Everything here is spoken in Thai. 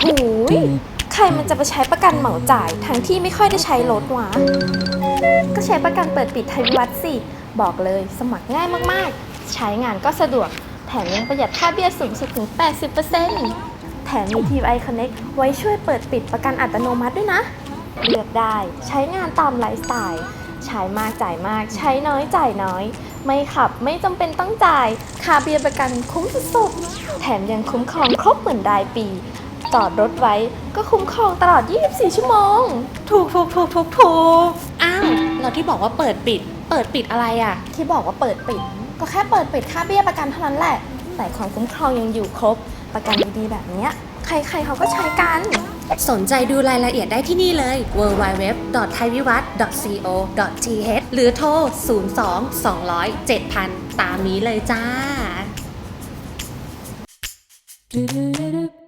หูยใครมันจะไปใช้ประกันเหมาจ่าย ทั้งที่ไม่ค่อยได้ใช้รถวะ ก็ใช้ประกันเปิดปิดไทยวิวัฒน์สิ บอกเลยสมัครง่ายมากๆ ใช้งานก็สะดวก แถมยังประหยัดค่าเบี้ยสูงสุดถึง 80%แถมมี TI Connect ไว้ช่วยเปิดปิดประกันอัตโนมัติด้วยนะ เลือกได้ใช้งานตามไลฟ์สไตล์ ใช้มากจ่ายมาก ใช้น้อยจ่ายน้อยไม่ขับไม่จำเป็นต้องจ่าย ค่าเบี้ยประกันคุ้มสุดๆ แถมยังคุ้มครองครบเหมือนรายปี จอดรถไว้ ก็คุ้มครองตลอด 24 ชั่วโมง ถูกถูกถูกถูกถูกอ้าวเราที่บอกว่าเปิดปิด เปิดปิดอะไรอะ ที่บอกว่าเปิดปิด ก็แค่เปิดปิดค่าเบี้ยประกันเท่านั้นแหละ แต่ความคุ้มครองยังอยู่ครบ ประกันดีๆแบบเนี้ย ใครๆเขาก็ใช้กัน สนใจดูรายละเอียดได้ที่นี่เลย www.thaivivat.co.th หรือโทร 02 200 7000 ตามนี้เลยจ้า Do do do do